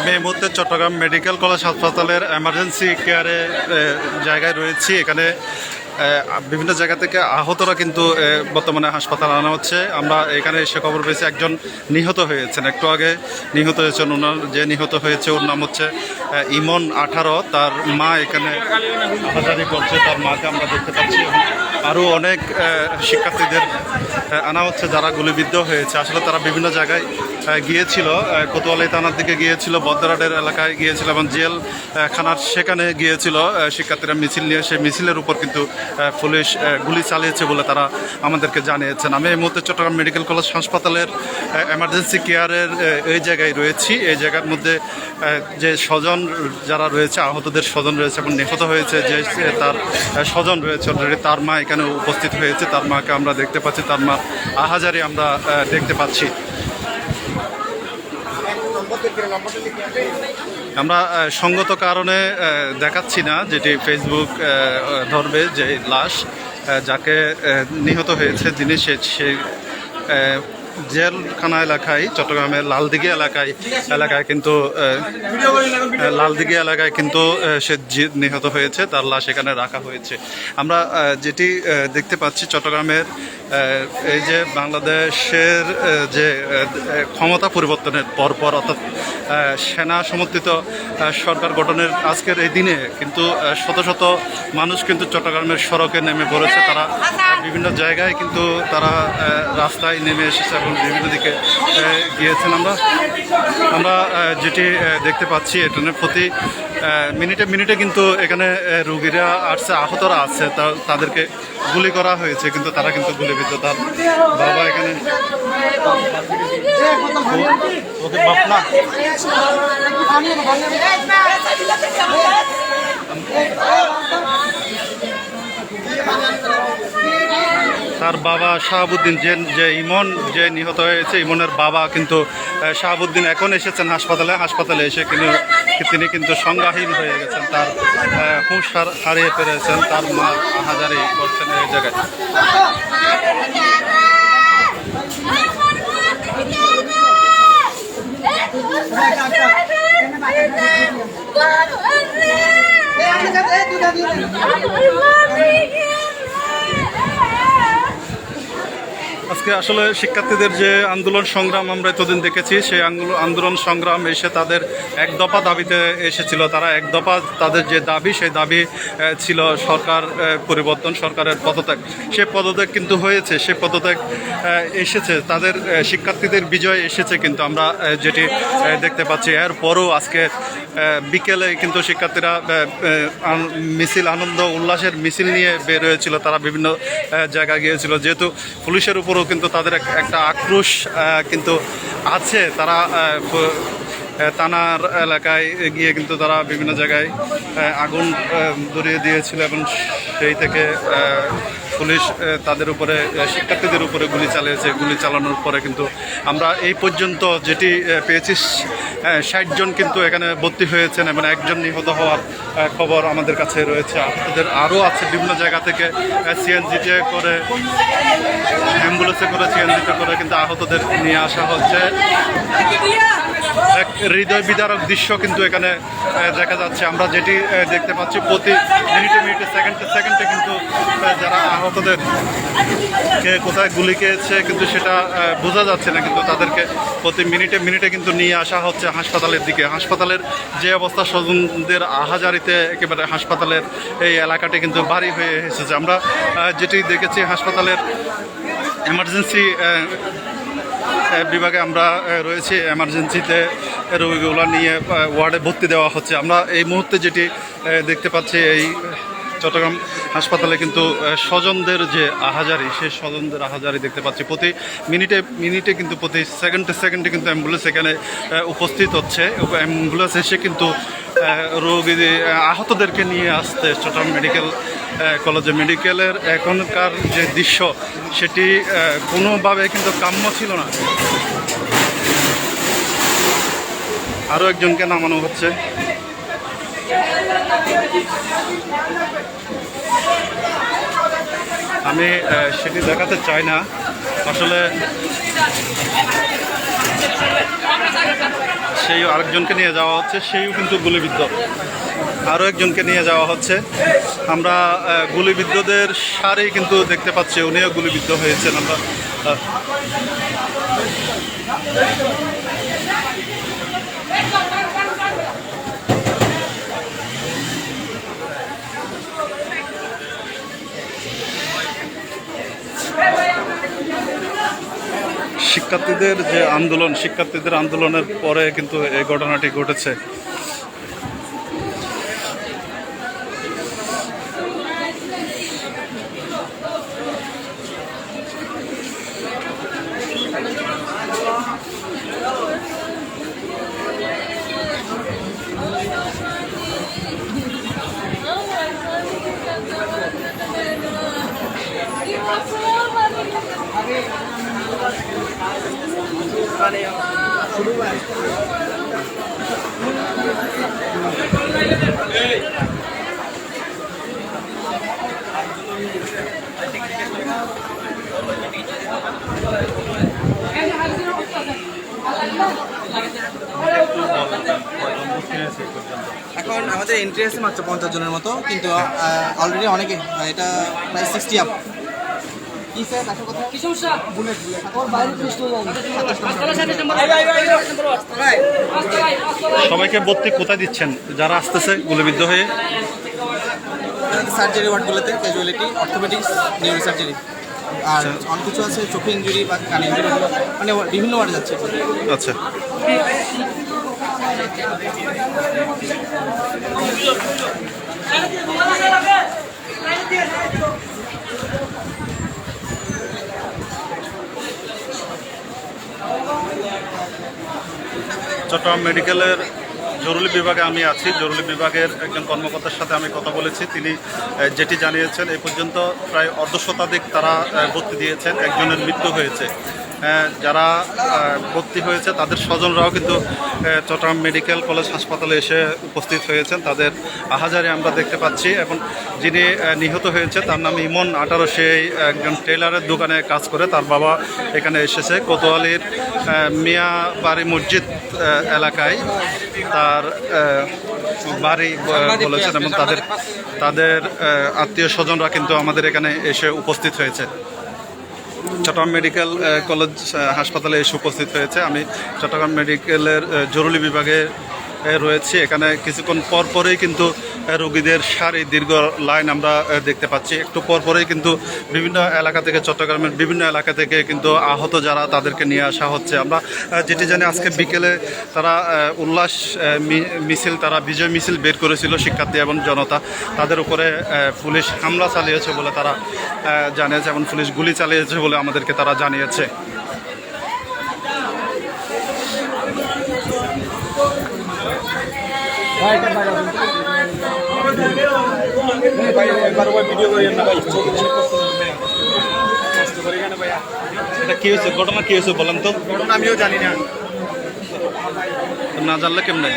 আমি এই মুহূর্তে চট্টগ্রাম মেডিকেল কলেজ হাসপাতালের এমার্জেন্সি কেয়ারে জায়গায় রয়েছি। এখানে বিভিন্ন জায়গা থেকে আহতরা কিন্তু বর্তমানে হাসপাতালে আনা হচ্ছে। আমরা এখানে এসে খবর পেয়েছি, একজন নিহত হয়েছেন। একটু আগে নিহত হয়েছেন ওনার, যে নিহত হয়েছে, ওর নাম হচ্ছে ইমন আঠারো। তার মা এখানে আহাজারি করছে, তার মাকে আমরা দেখতে পাচ্ছি। আরও অনেক শিক্ষার্থীদের আনা হচ্ছে, যারা গুলিবিদ্ধ হয়েছে। আসলে তারা বিভিন্ন জায়গায় গিয়েছিল কোতোয়ালি থানার দিকে গিয়েছিল বদ্রাডের এলাকায় গিয়েছিল এবং জেল খানার সেখানে গিয়েছিল শিক্ষার্থীরা মিছিল নিয়ে, সেই মিছিলের উপর কিন্তু পুলিশ গুলি চালিয়েছে বলে তারা আমাদেরকে জানিয়েছেন। আমি এই মুহূর্তে চট্টগ্রাম মেডিকেল কলেজ হাসপাতালের এমার্জেন্সি কেয়ারের এই জায়গায় রয়েছি। এই জায়গার মধ্যে যে স্বজন যারা রয়েছে, আহতদের স্বজন রয়েছে এবং নিহত হয়েছে, যে তার স্বজন রয়েছে অলরেডি তার মা এখানে উপস্থিত হয়েছে, তার মাকে আমরা দেখতে পাচ্ছি, তার মা আহাজারি আমরা দেখতে পাচ্ছি। আমরা সঙ্গত কারণে দেখাচ্ছি না যেটি ফেসবুক ধরবে যে লাশ যাকে নিহত হয়েছে যিনি সে জেলখানা এলাকায়, চট্টগ্রামের লালদিঘি এলাকায় এলাকায় কিন্তু লালদিঘি এলাকায় কিন্তু সে নিহত হয়েছে, তার লাশ এখানে রাখা হয়েছে। আমরা যেটি দেখতে পাচ্ছি চট্টগ্রামের এই যে বাংলাদেশের যে ক্ষমতা পরিবর্তনের পরপর, অর্থাৎ সেনা সমর্থিত সরকার গঠনের আজকের এই দিনে কিন্তু শত শত মানুষ কিন্তু চট্টগ্রামের সড়কে নেমে পড়েছে। তারা বিভিন্ন জায়গায় কিন্তু তারা রাস্তায় নেমে এসেছে এবং বিভিন্ন দিকে গিয়েছেন আমরা। আমরা যেটি দেখতে পাচ্ছি, এখানে প্রতি মিনিটে মিনিটে কিন্তু এখানে রুগীরা আসছে, আহতরা আছে তাদেরকে গুলি করা হয়েছে, কিন্তু তারা কিন্তু গুলিবিদ্ধ। তার বাবা এখানে তার বাবা শাহাবুদ্দিন, যে যে ইমন, যে নিহত হয়েছে, ইমনের বাবা কিন্তু শাহাবুদ্দিন এখন এসেছেন হাসপাতালে। হাসপাতালে এসে কিন্তু, তিনি কিন্তু সংজ্ঞাহীন হয়ে গেছেন, তার হুঁশ হারিয়ে ফেলেছেন, তার মা হাজারি করছেন এই জায়গায়। あ。আজকে আসলে শিক্ষার্থীদের যে আন্দোলন সংগ্রাম আমরা এতদিন দেখেছি, সেই আন্দোলন- সংগ্রাম এসে তাদের এক দফা দাবিতে এসেছিল। তারা এক দফা তাদের যে দাবি, সেই দাবি ছিল সরকার পরিবর্তন সরকারের পদত্যাগ। সে পদত্যাগ কিন্তু হয়েছে, সে পদত্যাগ এসেছে। তাদের শিক্ষার্থীদের বিজয় এসেছে কিন্তু আমরা যেটি দেখতে পাচ্ছি। এরপরও আজকে বিকেলে কিন্তু শিক্ষার্থীরা মিছিল, আনন্দ, উল্লাসের মিছিল নিয়ে বের হয়েছিল। তারা বিভিন্ন জায়গায় গিয়েছিল। যেহেতু পুলিশের উপরও কিন্তু তাদের একটা আক্রোশ কিন্তু আছে। তারা থানার এলাকায় গিয়ে কিন্তু তারা বিভিন্ন জায়গায় আগুন ধরিয়ে দিয়েছিল এবং সেই থেকে পুলিশ তাদের উপরে শিক্ষার্থীদের উপরে গুলি চালিয়েছে। গুলি চালানোর পরে কিন্তু আমরা এই পর্যন্ত যেটি পেয়েছি ষাট জন কিন্তু এখানে ভর্তি হয়েছেন এবং একজন নিহত হওয়ার খবর আমাদের কাছে রয়েছে। আহতদের আরও আছে বিভিন্ন জায়গা থেকে সিএনজিতে করে, অ্যাম্বুলেন্সে করে, সিএনজিতে করে কিন্তু আহতদের নিয়ে আসা হচ্ছে। এক হৃদয় বিদারক দৃশ্য কিন্তু এখানে দেখা যাচ্ছে। আমরা যেটি দেখতে পাচ্ছি, প্রতি মিনিটে মিনিটে, সেকেন্ডে সেকেন্ডে কিন্তু যারা আহতদের কে কোথায় গুলি খেয়েছে কিন্তু সেটা বোঝা যাচ্ছে না, কিন্তু তাদেরকে প্রতি মিনিটে মিনিটে কিন্তু নিয়ে আসা হচ্ছে হাসপাতালের দিকে। হাসপাতালের যে অবস্থা, স্বজনদের আহাজারিতে একেবারে হাসপাতালের এই এলাকাটি কিন্তু ভারী হয়ে এসেছে। আমরা যেটি দেখেছি, হাসপাতালের এমার্জেন্সি বিভাগে আমরা রয়েছি এমার্জেন্সিতে রোগীগুলো নিয়ে ওয়ার্ডে ভর্তি দেওয়া হচ্ছে। আমরা এই মুহূর্তে যেটি দেখতে পাচ্ছি, এই চট্টগ্রাম হাসপাতালে কিন্তু স্বজনদের যে আহাজারি, সেই স্বজনদের আহাজারি দেখতে পাচ্ছি। প্রতি মিনিটে মিনিটে কিন্তু প্রতি সেকেন্ডে সেকেন্ডে কিন্তু অ্যাম্বুলেন্স এখানে উপস্থিত হচ্ছে। অ্যাম্বুলেন্স এসে কিন্তু রোগী আহতদেরকে নিয়ে আসতে চট্টগ্রাম মেডিকেল কলেজে মেডিকেলের এখনকার যে দৃশ্য, সেটি কোনোভাবে কিন্তু কাম্য ছিল না। আরও একজনকে নামানো হচ্ছে। আমি সেটি দেখাতে চাই না। আসলে সেই আরেকজনকে নিয়ে যাওয়া হচ্ছে সেইও কিন্তু গুলিবিদ্ধ। আরও একজনকে নিয়ে যাওয়া হচ্ছে। আমরা গুলিবিদ্ধদের সারেই কিন্তু দেখতে পাচ্ছি, উনিও গুলিবিদ্ধ হয়েছেন। আমরা শিক্ষার্থীদের যে আন্দোলন শিক্ষার্থীদের আন্দোলনের পরে কিন্তু এই ঘটনাটি ঘটেছে এখন আমাদের এন্ট্রি আছে মাত্র পঞ্চাশ জনের মতো কিন্তু অলরেডি অনেকে এটা প্রায় সিক্সটি আপ কি স্যার আসল কথা? কি সমস্যা ওর বাইরে প্রশ্ন সবাইকে ভর্তি কোথায় দিচ্ছেন? যারা আসতেছে গুলিবিদ্ধ হয়ে। সার্জারি ওয়ার্ডগুলোতে ক্যাজুয়ালিটি অর্থোপেডিক্স নিউরো সার্জারি আর অনেক কিছু আছে চোখে ইঞ্জুরি বা কানে ইঞ্জুরি মানে বিভিন্ন ওয়ার্ড যাচ্ছে। আচ্ছা। চট্টগ্রাম মেডিকেলের জরুরি বিভাগে আমি আছি। জরুরি বিভাগের একজন কর্মকর্তার সাথে আমি কথা বলেছি। তিনি যেটি জানিয়েছেন এই পর্যন্ত প্রায় অর্ধ শতাধিক তারা ভর্তি দিয়েছেন। একজনের মৃত্যু হয়েছে। যারা ভর্তি হয়েছে তাদের স্বজনরাও কিন্তু চট্টগ্রাম মেডিকেল কলেজ হাসপাতালে এসে উপস্থিত হয়েছেন। তাদের আহাজারি আমরা দেখতে পাচ্ছি। এখন যিনি নিহত হয়েছে তার নাম ইমন আঠারো সেই একজন টেলারের দোকানে কাজ করে। তার বাবা এখানে এসেছে কোতোয়ালির মিয়া বাড়ি মসজিদ এলাকায়। তার বাড়ি বলেছেন এবং তাদের তাদের আত্মীয় স্বজনরা কিন্তু আমাদের এখানে এসে উপস্থিত হয়েছে। চট্টগ্রাম মেডিকেল কলেজ হাসপাতালে এসে উপস্থিত হয়েছে। আমি চট্টগ্রাম মেডিকেলের জরুরি বিভাগে রয়েছি। এখানে কিছুক্ষণ পর পরেই কিন্তু রোগীদের সারি দীর্ঘ লাইন আমরা দেখতে পাচ্ছি। একটু পর পরেই কিন্তু বিভিন্ন এলাকা থেকে, চট্টগ্রামের বিভিন্ন এলাকা থেকে কিন্তু আহত যারা তাদেরকে নিয়ে আসা হচ্ছে। আমরা যেটি জানি, আজকে বিকেলে তারা উল্লাস মিছিল, তারা বিজয় মিছিল বের করেছিল শিক্ষার্থী এবং জনতা। তাদের উপরে পুলিশ হামলা চালিয়েছে বলে তারা জানিয়েছে এবং পুলিশ গুলি চালিয়েছে বলে আমাদেরকে তারা জানিয়েছে। এটা কি হয়েছে ঘটনা কি হয়েছে বলেন তো ঘটনা আমিও জানি না না জানলে কেমনে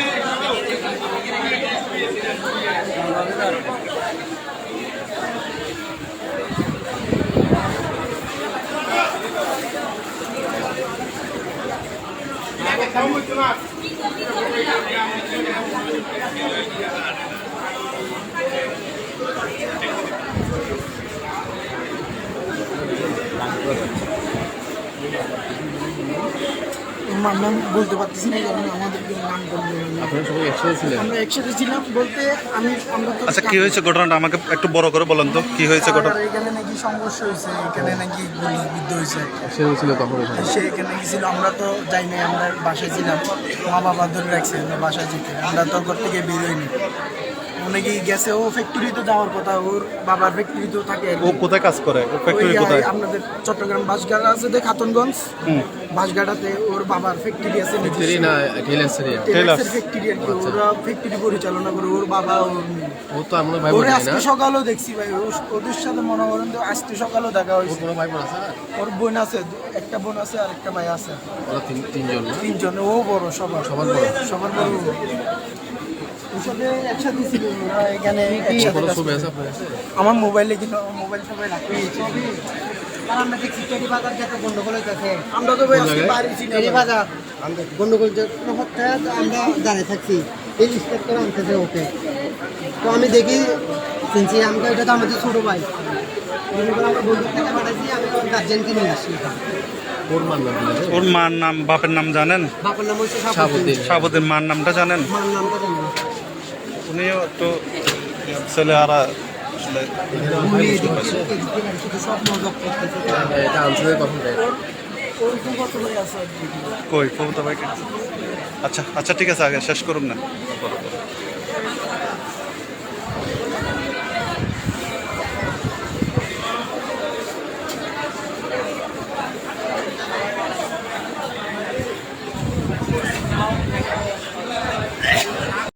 আমার নাম বলতে পারতেছি না কারণ আমাদেরকে নাম আপনারা সবাই একসাথে ছিলেন? আমরা একসাথে ছিলাম বলতে আমি আমরা তো আচ্ছা কি হয়েছে ঘটনাটা? আমাকে একটু বড় করে বলেন তো কি হয়েছে ঘটনা? এখানে নাকি সংঘর্ষ হয়েছে এখানে নাকি গুলি বিদ্ধ হয়েছে। সে হয়েছিল তখন। সে এখানে গেছিল আমরা তো যাই নাই আমরা বাসায় ছিলাম। মা বাবা ধরে রাখছে আমরা বাসায় যেতে। আমরা তো ঘর থেকে বেরোইনি অনেকে গেছে ও ফ্যাক্টরিতে যাওয়ার কথা ওর বাবার ফ্যাক্টরিতেও থাকে ও কোথায় কাজ করে? ও ফ্যাক্টরি কোথায়? আপনাদের চট্টগ্রাম বাসঘাট আছে যে খাতুনগঞ্জ। বাসঘাটাতে ওর বাবার ফ্যাক্টরি আছে। ফেরি না টেলেন্স এরিয়া টেলার্সের ফ্যাক্টরি আর কি ওরা ফ্যাক্টরি পরিচালনা করে ওর বাবা ও তো আমার ভাই বোন ওরে আজকে সকালেও দেখছি ভাই ও- ওদের সাথে মনে করেন তো আজকে সকালেও দেখা ওর হয়েছে। কোনো ভাই বোন আছে? ওর বোন আছে একটা বোন আছে আর একটা ভাই আছে। ওরা তিন তিনজন তিনজন ও বড় সবার। সবার বড়। সবার বড় ও। একসাথে ছিল ওরা এখানে আমার মোবাইলে কিন্তু আমার মোবাইল সবাই রাখতে আমরা দেখছি টেরি বাজার যাতে গন্ডগোল হইতেছে। আমরা তো টেরি বাজার। গন্ডগোল হচ্ছে আমরা দাঁড়িয়ে থাকছি। এই ইন্সপেক্টর আনতেছে ওকে। তো আমি দেখি চিনছি আমাকে এটা তো আমাদের ছোটো ভাই। আমরা আমার ওর ওর মার নাম বাপের নাম জানেন? বাপের নাম হচ্ছে শাহাবুদ্দিন মার নামটা জানেন? মার নামটা জানি না। উনিও একটু ছেলে আর আসলে উনি এদিক থেকে এদিক থেকে শুধু সব মজক করতেছে এটা আনসারের কখন দেয় ওরকম কত ভাই আছে আর কি? কই কবিতা ভাইকে আচ্ছা আচ্ছা ঠিক আছে আগে শেষ করুন না